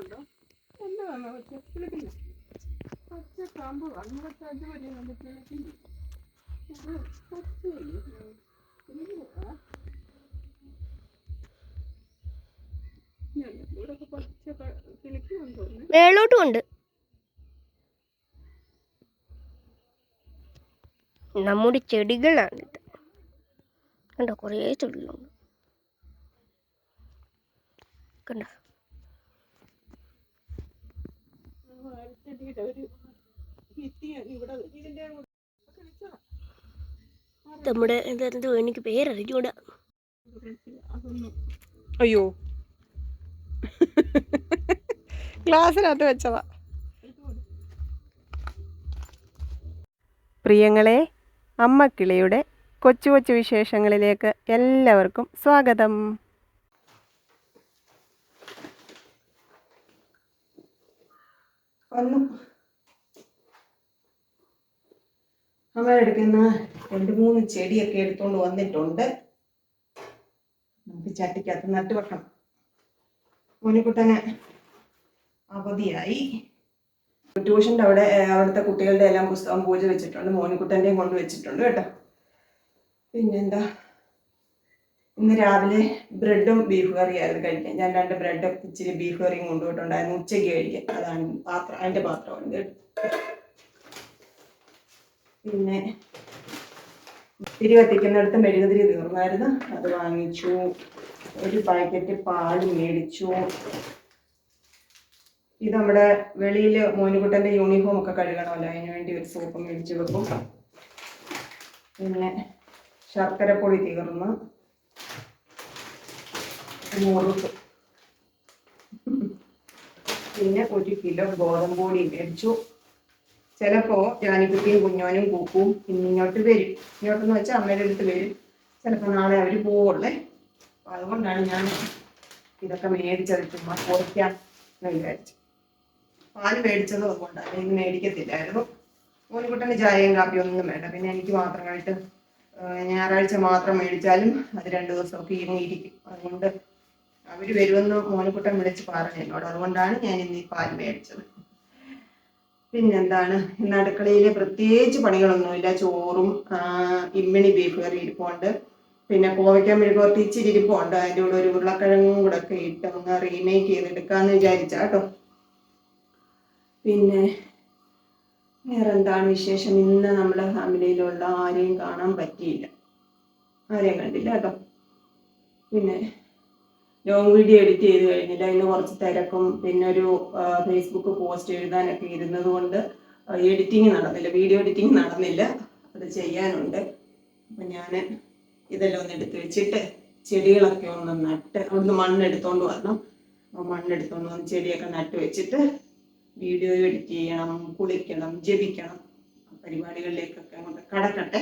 കിളിക്കുന്നുണ്ടോ എന്താണ് പച്ച കാമ്പ് അതുവരെ നമ്മൾ പച്ച ഉണ്ട്. നമ്മുടെ ചെടികളാണ് ഇത്. കണ്ടോ കുറേ ചെടികളുണ്ട്. കണ്ടോ? ചെടിയുടെ ഒരു ഭിത്തിയാണ് ഇവിടെ നമ്മുടെ എന്തോ എനിക്ക് പേരറിഞ്ഞൂടാ. അയ്യോ. ഗ്ലാസ്സിനകത്ത് വെച്ചതാ. പ്രിയങ്ങളെ അമ്മക്കിളിയുടെ കൊച്ചു കൊച്ചു വിശേഷങ്ങളിലേക്ക് എല്ലാവർക്കും സ്വാഗതം. വന്നു. അമ്മ എടുക്കുന്ന രണ്ട് മൂന്ന് ചെടിയൊക്കെ എടുത്തുകൊണ്ട് വന്നിട്ടുണ്ട്. നമുക്ക് ചട്ടിക്കകത്ത് നട്ട് വെക്കണം. മോനിക്കുട്ടനെ അവധിയായി. ട്യൂഷന്റെ അവിടെ അവിടുത്തെ കുട്ടികളുടെ എല്ലാം പുസ്തകം പൂജ വെച്ചിട്ടുണ്ട്. മോനിക്കുട്ടന്റെയും കൊണ്ട് വെച്ചിട്ടുണ്ട് കേട്ടോ. പിന്നെന്താ? ഇന്ന് രാവിലെ ബ്രെഡും ബീഫ് കറിയായിരുന്നു കഴിക്കാൻ. ഞാൻ രണ്ട് ബ്രെഡും ഇച്ചിരി ബീഫ് കറിയും കൊണ്ടുപോയിട്ടുണ്ടായിരുന്നു. ഉച്ചയ്ക്ക് കഴിക്കാൻ. അതാണ് പാത്രം അതിന്റെ പാത്രമുണ്ട് പിന്നെ തിരി കത്തിക്കുന്നിടത്ത് മെഴുകുതിരി തീർന്നായിരുന്നു. അത് വാങ്ങിച്ചു. ഒരു പാക്കറ്റ് പാൽ മേടിച്ചു. ഇത് നമ്മുടെ വെളിയിൽ മോനുകുട്ടന്റെ യൂണിഫോം ഒക്കെ കഴുകണമല്ലോ. അതിന് വേണ്ടി ഒരു സോപ്പ് മേടിച്ച് വെക്കും. പിന്നെ ശർക്കര പൊടി തീർന്ന്. മുറുക്ക് പിന്നെ ഒരു കിലോ ഗോതമ്പ് പൊടി മേടിച്ചു. ചിലപ്പോ ജാനിക്കുട്ടിയും കുഞ്ഞോനും കൂക്കും ഇന്ന് ഇങ്ങോട്ട് വരും. ഇങ്ങോട്ടെന്ന് വെച്ചാൽ അമ്മയുടെ അടുത്ത് വരും. ചിലപ്പോ നാളെ അവർ പോവുള്ളേ. അപ്പൊ അതുകൊണ്ടാണ് ഞാൻ ഇതൊക്കെ മേടിച്ചത് ചുമ്മാ കുറയ്ക്കാം എന്ന് വിചാരിച്ചു. പാൽ മേടിച്ചത് അതുകൊണ്ടാണ് ഇന്ന് മേടിക്കത്തില്ലായിരുന്നു. മോനിക്കുട്ടന് ചായയും കാപ്പിയും ഒന്നും വേണ്ട. പിന്നെ എനിക്ക് മാത്രമായിട്ട് ഞായറാഴ്ച മാത്രം മേടിച്ചാലും അത് രണ്ട് ദിവസമൊക്കെ ഇരുന്നിരിക്കും അതുകൊണ്ട് അവർ വരുമെന്ന് മോനക്കുട്ടൻ വിളിച്ച് പറഞ്ഞു. എന്നോട് അതുകൊണ്ടാണ് ഞാൻ ഇന്ന് ഈ പാൽ മേടിച്ചത്. പിന്നെന്താണ്? ഇന്ന് അടുക്കളയിൽ പ്രത്യേകിച്ച് പണികളൊന്നുമില്ല. ചോറും ഇമ്മിണി ബീഫ് കറി ഇരിപ്പുണ്ട്. പിന്നെ കോവയ്ക്ക മെഴുകുവരട്ടി ഇച്ചിരി ഇരിപ്പുണ്ട്. അതിന്റെ കൂടെ ഒരു ഉരുളക്കിഴങ്ങും കൂടെ ഒക്കെ ഇട്ട് ഒന്ന് റീമേക്ക് ചെയ്തെടുക്കാന്ന് വിചാരിച്ച കേട്ടോ. പിന്നെ വേറെ എന്താണ് വിശേഷം? ഇന്ന് നമ്മുടെ ഫാമിലിയിലുള്ള ആരെയും കാണാൻ പറ്റിയില്ല. ആരെയും കണ്ടില്ല കേട്ടോ. പിന്നെ ലോങ് വീഡിയോ എഡിറ്റ് ചെയ്ത് കഴിഞ്ഞില്ല. ഇന്ന് കുറച്ച് തിരക്കും പിന്നെ ഒരു ഫേസ്ബുക്ക് പോസ്റ്റ് എഴുതാനൊക്കെ ഇരുന്നത് കൊണ്ട് എഡിറ്റിംഗ് നടന്നില്ല. വീഡിയോ എഡിറ്റിംഗ് നടന്നില്ല. അത് ചെയ്യാനുണ്ട്. അപ്പം ഞാൻ ഇതെല്ലാം ഒന്ന് എടുത്ത് വെച്ചിട്ട് ചെടികളൊക്കെ ഒന്ന് നട്ട് അവിടുന്ന് മണ്ണ് എടുത്തോണ്ട് വരണം. അപ്പോൾ മണ്ണ് എടുത്തോണ്ട് വന്ന് ചെടിയൊക്കെ നട്ട് വെച്ചിട്ട് വീഡിയോ എഡിറ്റ് ചെയ്യണം കുളിക്കണം ജപിക്കണം. പരിപാടികളിലേക്കൊക്കെ അങ്ങോട്ട് കടക്കട്ടെ.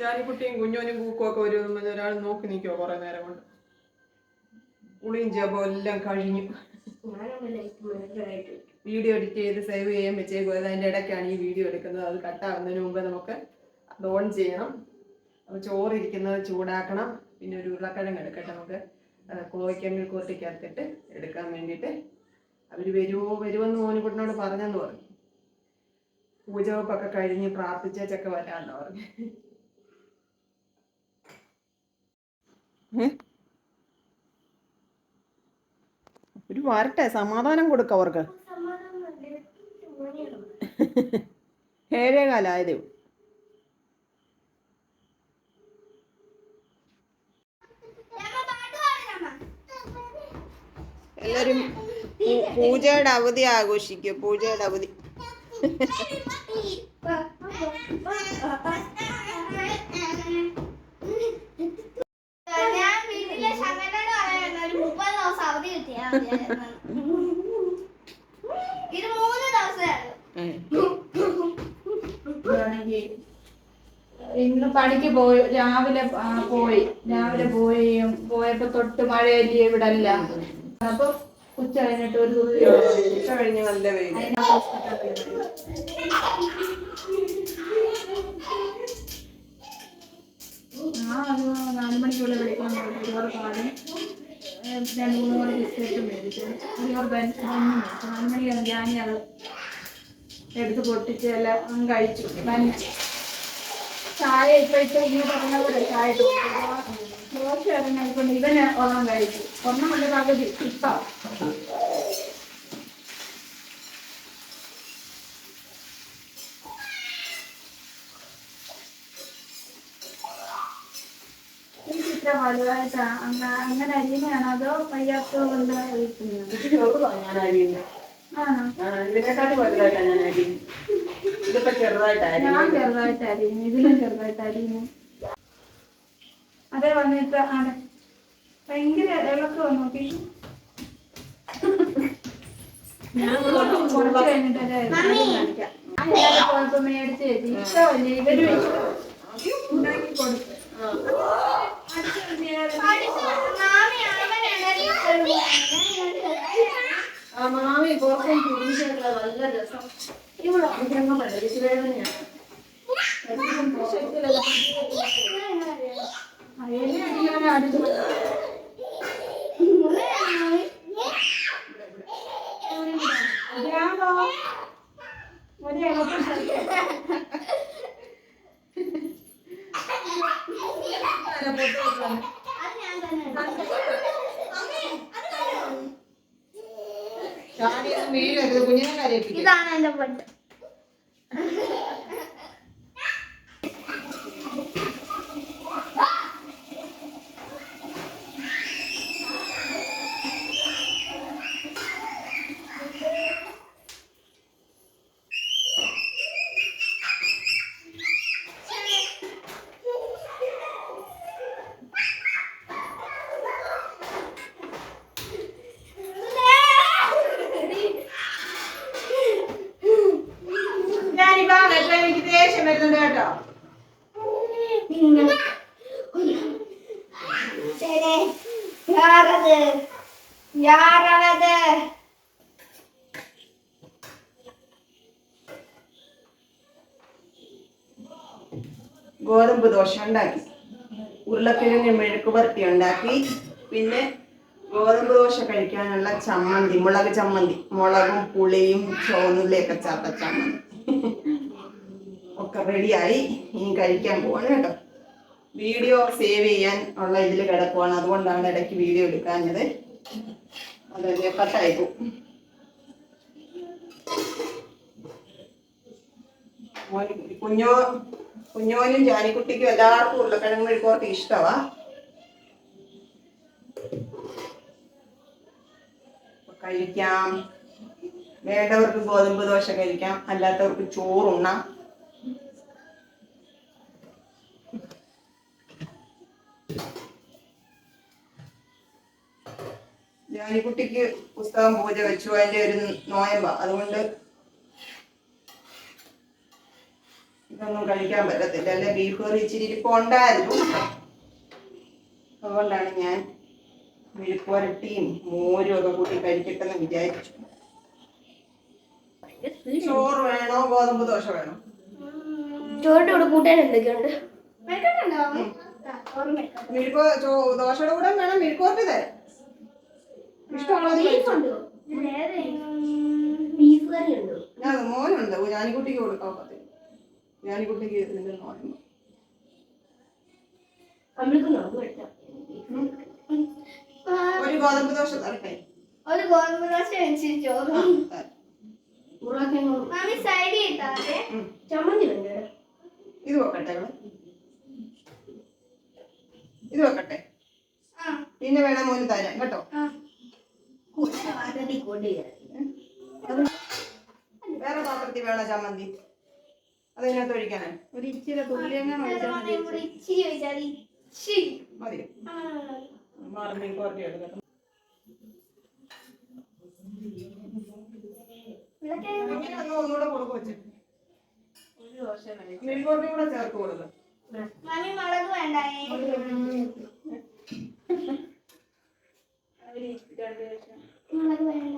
ജാനിക്കുട്ടിയും കുഞ്ഞോനും കൂക്കും ഒക്കെ ഒരു ഒരാൾ നോക്കി നിൽക്കുമോ കുറെ നേരം കൊണ്ട്. ഉളിയും ജപവും എല്ലാം കഴിഞ്ഞു. വീഡിയോ എഡിറ്റ് ചെയ്ത് സേവ് ചെയ്യാൻ വെച്ചേക്കും. അതിന്റെ ഇടയ്ക്കാണ് ഈ വീഡിയോ എടുക്കുന്നത്. അത് കട്ടാകുന്നതിന് മുമ്പ് നമുക്ക് അത് ഓൺ ചെയ്യണം. അപ്പോൾ ചോറിരിക്കുന്നത് ചൂടാക്കണം. പിന്നെ ഒരു ഉരുളക്കിഴങ്ങ് എടുക്കട്ടെ നമുക്ക്. കോവയ്ക്കമ്മിൽ ചേർത്തിട്ട് എടുക്കാൻ വേണ്ടിയിട്ട് അവർ വരുമോ വരുമെന്ന് മോനിക്കുട്ടനോട് പറഞ്ഞെന്ന് പറഞ്ഞു. പൂജവെപ്പൊക്കെ കഴിഞ്ഞ് പ്രാർത്ഥിച്ചേച്ചൊക്കെ വരാമെന്ന് പറഞ്ഞു. ഒരു വരട്ടെ സമാധാനം കൊടുക്ക അവർക്ക് ഏഴേകാലായത്. എല്ലാരും പൂജയുടെ അവധി ആഘോഷിക്കും പൂജയുടെ അവധി ഇത് മൂന്ന് ഇന്ന് പണിക്ക് പോയി. രാവിലെ പോയി. രാവിലെ പോയി പോയപ്പോ തൊട്ട് മഴയല്ലേ ഇവിടെ അല്ല അപ്പൊ ഉച്ച കഴിഞ്ഞിട്ട് ഒരു കഴിഞ്ഞ് നല്ല വെയിൽ ബെൻ- ബന്നും മേടിച്ചു നാല് മണിയാണ് ഞാൻ അത് എടുത്ത് പൊട്ടിച്ച് എല്ലാം കഴിച്ചു. ബന്ന് ചായ ഇപ്പോഴത്തെ ഈ പറഞ്ഞ പോലെ ചായ. ദോശ ഇറങ്ങിക്കൊണ്ട് ഇവന് ഒന്നും കഴിച്ചു. ഒന്നും കൊണ്ട് പകുതി. ഇപ്പം. അങ്ങനെ അതോ വയ്യാത്ത കൊണ്ട് കഴിക്കുന്നത് ഞാൻ ചെറുതായിട്ട് അരിയുന്നു ഇതിലും ചെറുതായിട്ട് അരിയുന്നു അതേ വന്നിട്ട് അതെ ഭയങ്കര ഇളക്ക് വന്നു ഞാൻ കുറച്ച് കഴിഞ്ഞിട്ടല്ലേ കാണിക്കാം. ഞാൻ ഇന്നലെ പോയപ്പോ മേടിച്ച് ചേച്ചി ഇഷ്ടമല്ലേ ഇവരും ഉണ്ടാക്കി കൊടുത്തു മാമി അവനാണ് ആ മാമി പുറത്തും കുടിച്ചിട്ടുള്ള നല്ല രസം. ഇവിടെ അതൊക്കെ പഠിച്ചു വേദനയാണ് അയ്യനെ ഗോതമ്പ് ദോശ ഉണ്ടാക്കി. ഉരുളക്കിഴങ്ങ് മെഴുക്ക് പുരട്ടി ഉണ്ടാക്കി. പിന്നെ ഗോതമ്പ് ദോശ കഴിക്കാനുള്ള ചമ്മന്തി മുളക് ചമ്മന്തി. മുളകും പുളിയും ചോന്നുള്ളിയൊക്കെ ചാത്ത ചമ്മന്തി. ഒക്കെ റെഡിയായി ഇനി കഴിക്കാൻ പോവാണ് കേട്ടോ. വീഡിയോ സേവ് ചെയ്യാൻ ഉള്ള ഇതിൽ കിടക്കുവാണ്. അതുകൊണ്ടാണ് ഇടയ്ക്ക് വീഡിയോ എടുക്കാഞ്ഞത്. അതല്ലേ കട്ടായി പോകും മോന് കുഞ്ഞോ കുഞ്ഞോനും ജാനിക്കുട്ടിക്കും എല്ലാവർക്കും ഉരുളക്കിഴങ്ങ് മെഴുക്കോർത്ത് ഇഷ്ടമാ കഴിക്കാം. വേണ്ടവർക്ക് ഗോതമ്പ് ദോശ കഴിക്കാം. അല്ലാത്തവർക്ക് ചോറുണ്ണാം. ജാനിക്കുട്ടിക്ക് പുസ്തകം പൂജ വെച്ചു. അതിന്റെ ഒരു നോയമ്പ. അതുകൊണ്ട് ഇതൊന്നും കഴിക്കാൻ പറ്റത്തില്ല. അല്ലെ ബീഫ് കറി ഇച്ചിരി ഇരിപ്പുണ്ടായിരുന്നു അതുകൊണ്ടാണ് ഞാൻ മെഴുക്കുവരട്ടിയും മോരും ഒക്കെ കൂട്ടി കഴിക്കട്ടെന്ന് വിചാരിച്ചു. ചോറ് വേണോ ഗോതമ്പ് ദോശ വേണോ? ചോറിന്റെ കൂടെ കൂട്ടാൻ എന്തൊക്കെയുണ്ട്? മെഴുക്കുണ്ടോ മെഴുക്കോ ദോശയുടെ കൂടെ വേണം മെഴുക്കോർട്ടി തരാം ഇഷ്ടമുള്ളത് കഴിച്ചോ. വേറെ ബീഫ് കറി ഉണ്ടോ ഞാൻ മോനുണ്ട്. ഞാനിക്കുട്ടിക്ക് കൊടുക്കാൻ പറ്റും. ഇതിന്റെ വെട്ടാം ഒരു ഗോതമ്പ് ദോശ തരട്ടെ? ഒരു ഗോതമ്പ് ദോശ വെച്ചിട്ട് ചോറ് മാമി ഉം. ചമ്മന്തി വേണ്ടേ ഇത് വെക്കട്ടെ ഇത് വെക്കട്ടെ. പിന്നെ വേണം മോന് തരാം. കേട്ടോ? വേറെ പാത്രത്തിൽ വേണോ ചമ്മന്തി? അതിനകത്ത് ഒഴിക്കാനേ? ഒരു ഇച്ചിരി ഒഴിച്ചാൽ മതി. മാറി ഒന്നുകൂടെ കൊടുക്കും വെച്ച് കൂടെ ചേർത്ത് മുളക് ഒരു രണ്ട് മുളക് വേണ്ട.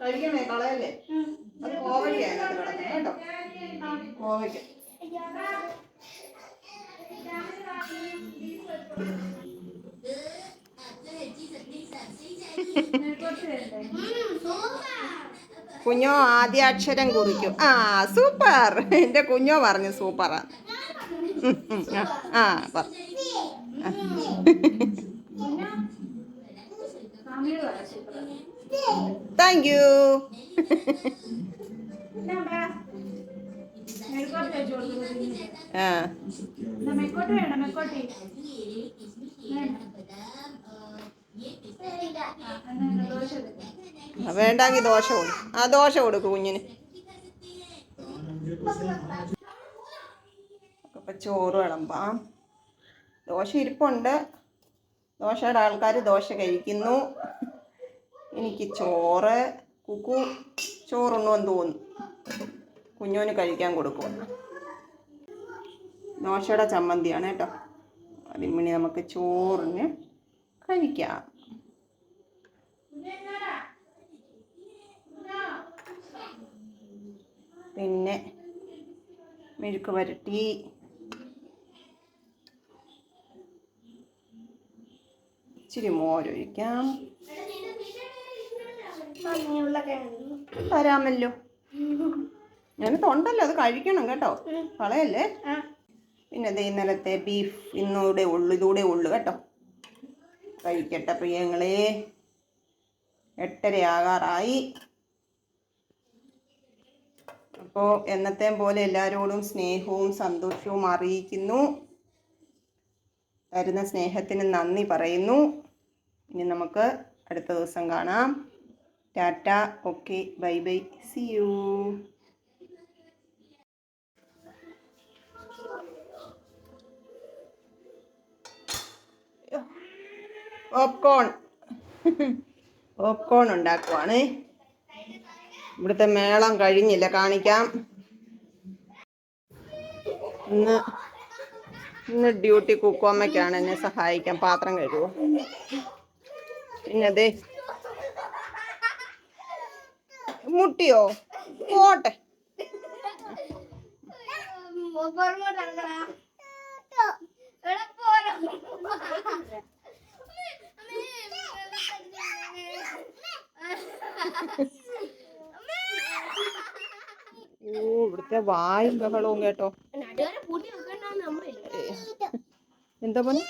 കഴിക്കണേ കളയല്ലേ. അത് കോവയ്ക്ക കേട്ടോ. കുഞ്ഞോ ആദ്യാക്ഷരം കുറിക്കും. ആ സൂപ്പർ. എന്റെ കുഞ്ഞോ പറഞ്ഞു സൂപ്പറാ. ആ പറ. താങ്ക് യു ആ. വേണ്ടെങ്കിൽ ദോശ കൊടുക്കും. ആ ദോശ കൊടുക്കും കുഞ്ഞിന്. അപ്പം ചോറ് വിളമ്പാം. ദോശ ഇരിപ്പുണ്ട്. ദോശയുടെ ആൾക്കാർ ദോശ കഴിക്കുന്നു. എനിക്ക് ചോറ് കുക്കു ചോറുണ്ണുവെന്ന് തോന്നുന്നു. കുഞ്ഞോന് കഴിക്കാൻ കൊടുക്കും. ദോശയുടെ ചമ്മന്തിയാണ് കേട്ടോ. അതിമിണി നമുക്ക് ചോറിന് കഴിക്കാം. പിന്നെ മെഴുക്ക് വരട്ടി. ഇച്ചിരി മോരൊഴിക്കാം. തരാമല്ലോ. ഞാൻ തൊണ്ടല്ലോ അത് കഴിക്കണം കേട്ടോ. കളയല്ലേ? പിന്നെ ദേ ഇന്നലത്തെ ബീഫ് ഇന്നൂടെ ഉള്ളു ഇതൂടെ ഉള്ളു കേട്ടോ. കഴിക്കട്ടെ പ്രിയങ്ങളെ. എട്ടരയാകാറായി അപ്പോൾ എന്നത്തെ പോലെ എല്ലാവരോടും സ്നേഹവും സന്തോഷവും അറിയിക്കുന്നു. തരുന്ന സ്നേഹത്തിന് നന്ദി പറയുന്നു. ഇനി നമുക്ക് അടുത്ത ദിവസം കാണാം. Tata okay bye bye see you. Popcorn popcorn ഉണ്ടാക്കുവാണ്. ഇവിടുത്തെ മേളം കഴിഞ്ഞില്ല കാണിക്കാം. ഇന്ന് ഇന്ന് ഡ്യൂട്ടി കുക്കോമ്മയ്ക്കാണ് എന്നെ സഹായിക്കാൻ പാത്രം കഴുകുക. പിന്നെ അതെ മുട്ടിയോ? പോട്ടെ. ഓ ഇവിടുത്തെ വായും ബഹളവും കേട്ടോ. എന്താ പറഞ്ഞു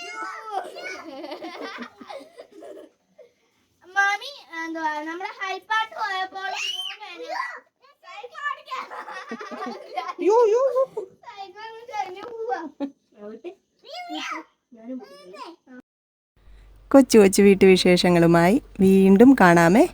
മാമി എന്തുവാ? നമ്മുടെ ഹൈപ്പാട്ട് പോയപ്പോൾ കൊച്ചു കൊച്ചു വീട്ടുവിശേഷങ്ങളുമായി വീണ്ടും കാണാമേ.